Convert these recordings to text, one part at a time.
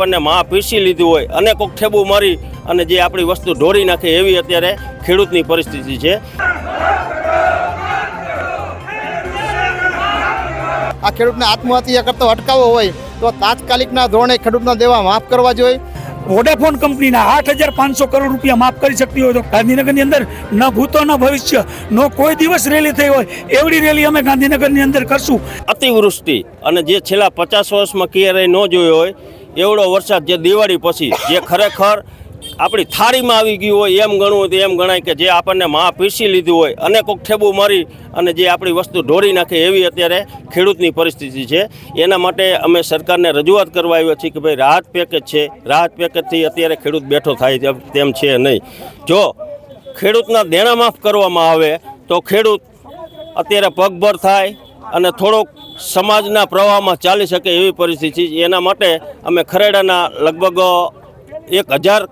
આપણને મા પીસી લીધું હોય અને કોઈક ઠેબુ મારી અને જે આપણી વસ્તુ ઢોળી નાખે એવી અત્યારે ખેડૂતની પરિસ્થિતિ છે. આ ખેડૂતને આત્મહત્યા કરતો અટકાવવો હોય તો તાત્કાલિકના ધોરણે ખેડૂતના દેવા માફ કરવા જોઈએ. વોડાફોન કંપનીના આઠ હજાર પાંચસો કરોડ રૂપિયા માફ કરી શકતી હોય તો ગાંધીનગરની અંદર ન ભૂતો ન ભવિષ્ય નો કોઈ દિવસ રેલી થઈ હોય એવડી રેલી અમે ગાંધીનગરની અંદર કરશું. અતિવૃષ્ટિ અને જે છેલ્લા પચાસ વર્ષમાં ક્યારેય ન જોયો હોય એવડો વરસાદ જે દિવાળી પછી, જે ખરેખર આપણી થાળીમાં આવી ગયું હોય, એમ ગણવું તો એમ ગણાય કે જે આપણને મા પીસી લીધું હોય, અને કોક ઠેબુ મારી અને જે આપણી વસ્તુ ઢોળી નાખે એવી અત્યારે ખેડૂતની પરિસ્થિતિ છે. એના માટે અમે સરકારને રજૂઆત કરવા આવ્યા છીએ કે ભાઈ, રાહત પેકેજ છે. રાહત પેકેજથી અત્યારે ખેડૂત બેઠો થાય તેમ- છે નહીં. જો ખેડૂતના દેણા માફ કરવામાં આવે, તો ખેડૂત અત્યારે પગભર થાય અને થોડોક સમાજના પ્રવાહમાં ચાલી શકે એવી પરિસ્થિતિ છે. એના માટે અમે ખરેડાના લગભગ એક હજાર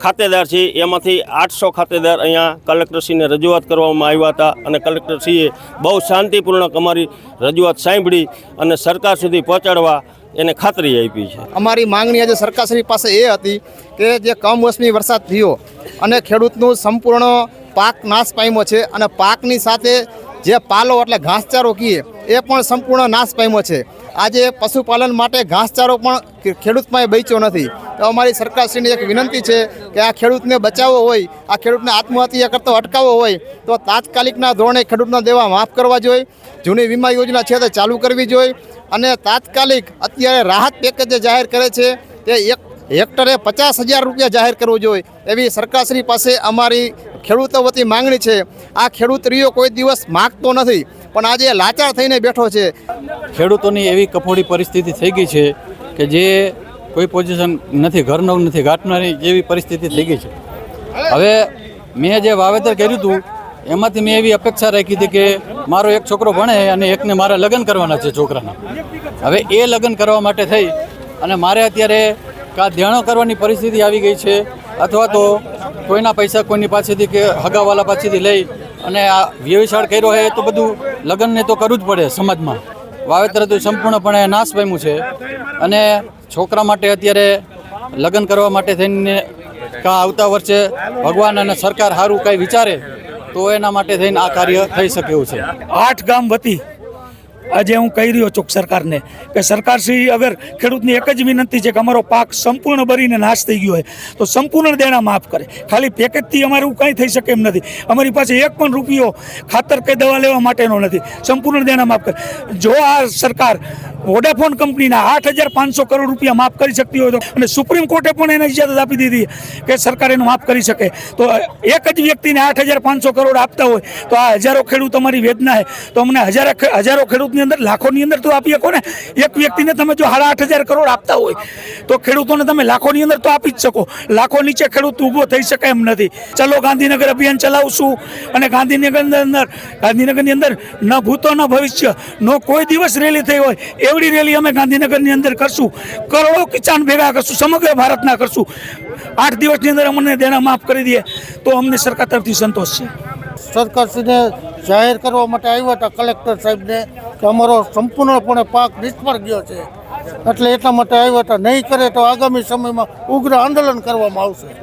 ખાતેદાર છે એમાંથી આઠસો ખાતેદાર અહીંયા કલેક્ટરશ્રીને રજૂઆત કરવામાં આવ્યા હતા અને કલેક્ટરશ્રીએ બહુ શાંતિપૂર્ણક અમારી રજૂઆત સાંભળી અને સરકાર સુધી પહોંચાડવા એને ખાતરી આપી છે. અમારી માંગણી આજે સરકારશ્રી પાસે એ હતી કે જે કમોસમી વરસાદ થયો અને ખેડૂતનું સંપૂર્ણ પાક નાશ પામ્યો છે અને પાકની સાથે જે પાલો એટલે ઘાસચારો કહીએ એ પણ સંપૂર્ણ નાશ પામ્યો છે. આજે પશુપાલન માટે ઘાસચારો પણ ખેડૂતમાં બચ્યો નથી. તો અમારી સરકારશ્રીની એક વિનંતી છે કે આ ખેડૂતને બચાવવો હોય, આ ખેડૂતને આત્મહત્યા કરતો અટકાવવો હોય, તો તાત્કાલિકના ધોરણે ખેડૂતના દેવા માફ કરવા જોઈએ. જૂની વીમા યોજના છે તે ચાલુ કરવી જોઈએ અને તાત્કાલિક અત્યારે રાહત પેકેજ જે જાહેર કરે છે તે એક, હેક્ટરે પચાસ હજાર રૂપિયા જાહેર કરવું જોઈએ. એવી સરકારશ્રી પાસે અમારી ખેડૂતો વતી માંગણી છે. આ ખેડૂત રીઓ કોઈ દિવસ માગતો નથી, પણ આજે લાચાર થઈને બેઠો છે. ખેડૂતોની એવી કફોડી પરિસ્થિતિ થઈ ગઈ છે કે જે કોઈ પોઝિશન નથી ઘરનો નથી ઘાટનારી જેવી પરિસ્થિતિ થઈ ગઈ છે. હવે મેં જે વાવેતર કર્યું હતું, એમાંથી મેં એવી અપેક્ષા રાખી હતી કે મારો એક છોકરો ભણે અને એકને મારા લગ્ન કરવાના છે છોકરાના. હવે એ લગ્ન કરવા માટે થઈ અને મારે અત્યારે કાં દેણો કરવાની પરિસ્થિતિ આવી ગઈ છે, અથવા તો કોઈના પૈસા કોઈની પાસેથી કે હગાવાલા પાસેથી લઈ અને આ વ્યવસાય કર્યો હોય તો બધું લગ્નને તો કરવું જ પડે સમાજમાં. વાવેતર તો સંપૂર્ણપણે નાશ પામ્યું છે. અને છોકરા માટે અત્યારે લગ્ન કરવા માટે થઈને કાં આવતા વર્ષે ભગવાન અને સરકાર સારું કાંઈ વિચારે તો એના માટે થઈને આ કાર્ય થઈ શકે એવું છે. આઠ ગામ વતી આજે હું કહી રહ્યો છું સરકારને કે સરકારશ્રી અગર ખેડૂતની એક જ વિનંતી છે કે અમારો પાક સંપૂર્ણ ભરીને નાશ થઈ ગયો હોય, તો સંપૂર્ણ દેણા માફ કરે. ખાલી પેકેજથી અમારે કાંઈ થઈ શકે એમ નથી. અમારી પાસે એક પણ રૂપિયો ખાતર કે દવા લેવા માટેનો નથી. સંપૂર્ણ દેણા માફ કરે. જો આ સરકાર વોડાફોન કંપનીના આઠ હજાર પાંચસો કરોડ રૂપિયા માફ કરી શકતી હોય તો અને સુપ્રીમ કોર્ટે પણ એને ઇજાજત આપી દીધી કે સરકાર એનું માફ કરી શકે. તો એક જ વ્યક્તિને આઠ હજાર પાંચસો કરોડ આપતા હોય તો આ હજારો ખેડૂત અમારી વેદના છે તો અમને હજારો હજારો ખેડૂતની અંદર, લાખોની અંદર તો આપી શકો ને? એક વ્યક્તિને તમે જો સાડા આઠ હજાર કરોડ આપતા હોય તો ખેડૂતોને તમે લાખોની અંદર તો આપી જ શકો. લાખો નીચે ખેડૂત ઊભો થઈ શકે એમ નથી. ચલો ગાંધીનગર અભિયાન ચલાવશું અને ગાંધીનગરની અંદર ગાંધીનગરની અંદર ન ભૂતો, ન ભવિષ્ય, નો કોઈ દિવસ રેલી થઈ હોય. એવડી રેલી અમે ગાંધીનગરની અંદર કરશું. કરોડો કિસાન ભેગા કરશું, સમગ્ર ભારતના કરશું. આઠ દિવસની અંદર અમને દેણા માફ કરી દઈએ તો અમને સરકાર તરફથી સંતોષ છે. સરકારશ્રીને જાહેર કરવા માટે આવ્યા હતા કલેક્ટર સાહેબને કે અમારો સંપૂર્ણપણે પાક નિષ્ફળ ગયો છે. એટલે એટલા માટે આવ્યા હતા. નહીં કરે તો આગામી સમયમાં ઉગ્ર આંદોલન કરવામાં આવશે.